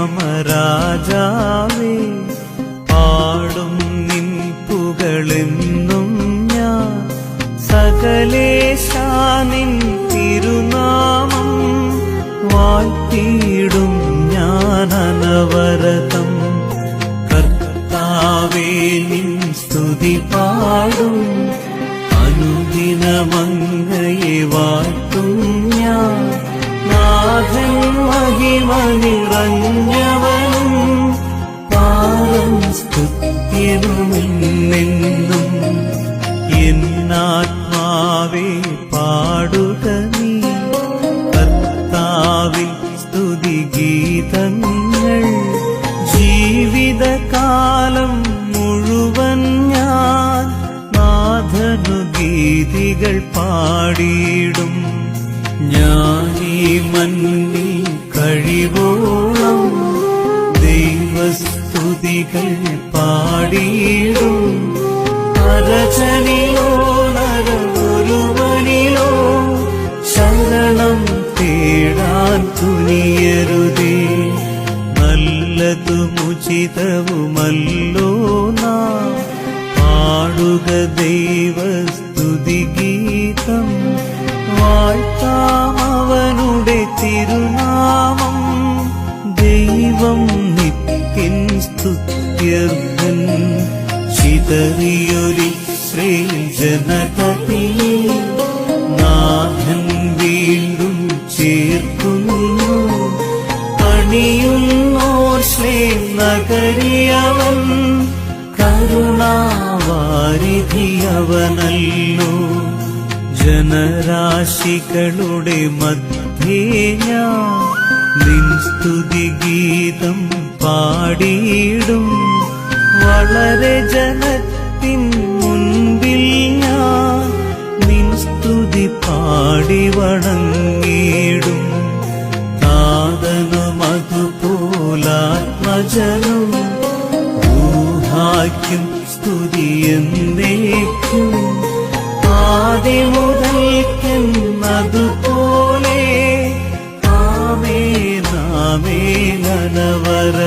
മമ പാടും നിൻ പുകളെന്നും ഞാൻ. സകലേശാനിൻ തിരുനാമം വാഴ്ത്തിയിടും ഞാനനവരതം കർത്താവേ നിൻ സ്തുതി പാടും. അനുദിനമങ്ങയെ വാഴ്ത്തും ഞാൻ. നാഥൻ മഹിമ നിറഞ്ഞവനും പാലം സ്തുത്യനുമെന്നെന്നും എന്നാത്മാവേ പാടുക നീ. കർത്താവിൽ സ്തുതിഗീതങ്ങൾ ജീവിതകാലം മുഴുവൻ ഞാൻ നാഥനു ഗീതികൾ പാടിയിടും. ഞാനീ മണ്ണിൽ ദൈവസ്തുതികൾ പാടിയിടും. അരചനിലോ നരമുരുവനിലോ ശരണം തേടാൻ തുനിയരുതേ. നല്ലതുമുചിതവുമല്ലോ നാം. പാടുക ദൈവസ്തുതിഗീതം വാഴ്ത്താം അവനുടെ തിരുനാമം. ദൈവം നിത്യൻ സ്തുത്യർഹൻ ചിതറിയൊരി ശ്രീ ജനകീ നാഥൻ വീണ്ടും ചേർക്കുന്നു. പണിയുന്നോർ ശ്ലേം നഗരിയവൻ കരുണാവാരിധിയവനല്ലോ. ജനരാശികളുടെ മധ്യേ ഞാൻ നിൻ സ്തുതിഗീതം പാടിയിടും. വളരെ ജനത്തിൻ മുൻപിൽ ഞാൻ നിൻ സ്തുതി പാടി വണങ്ങിയിടും. നാദനും അതുപോലാത്മജനും ഊഹാക്കും സ്തുതി എന്നേക്കും. ആദ്യ അതുപോലെ ആമേ നാമേ നനവര